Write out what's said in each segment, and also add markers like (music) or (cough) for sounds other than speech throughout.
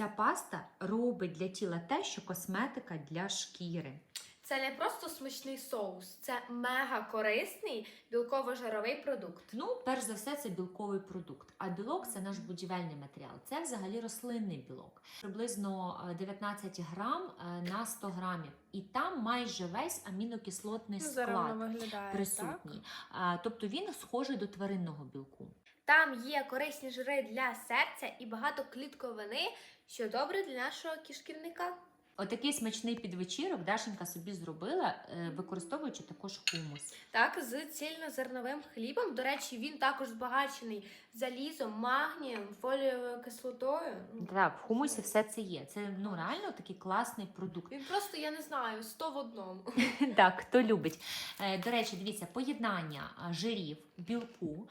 Ця паста робить для тіла те, що косметика для шкіри. Це не просто смачний соус, це мега корисний білково-жировий продукт. Ну, перш за все, це білковий продукт. А білок це наш будівельний матеріал. Це взагалі рослинний білок. Приблизно е, 19 грам е, на 100 грамів. І там майже весь амінокислотний Ну, склад виглядає так. присутній. А, Тобто він схожий до тваринного білку. Там є корисні жири для серця і багато клітковини, що добре для нашого кишківника. Отакий смачний підвечірок Дашенька собі зробила, е, використовуючи також хумус. Так, з цільнозерновим хлібом. До речі, він також збагачений залізом, магнієм, фолієвою кислотою. Так, в хумусі все це є. Це ну реально такий класний продукт. Він просто, я не знаю, 100 в одному. (laughs) Так, хто любить. Е, До речі, дивіться, поєднання жирів, білку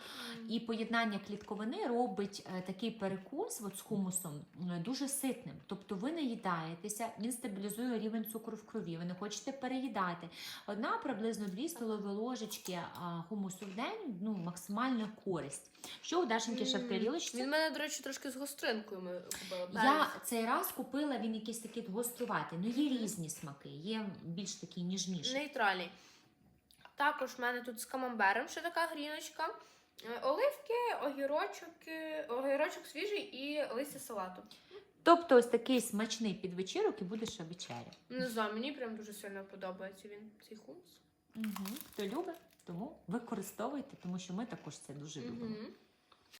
і поєднання клітковини робить е, такий перекус от з хумусом е, дуже ситним. Тобто ви не їдаєтеся, він стабілізує рівень цукру в крові. Ви не хочете переїдати. Одна приблизно 2 столові ложечки хумусу в день ну, максимальна користь. Що у Дашеньки ще в тарілочці? Він в мене, до речі, трошки з гостринкою ми купили. Я цей раз купила він якийсь такий гоструватий. Ну є різні смаки, є більш такі ніжніші. Нейтральний. Також в мене тут з камамбером ще така гріночка. Е, Оливки, огірочок, огірочок свіжий і листя салату. Тобто ось такий смачний підвечірок і буде ще вечеря. Не знаю, мені прям дуже сильно подобається він, цей хумс. Угу. Хто любить, тому використовуйте, тому що ми також це дуже любимо. Угу.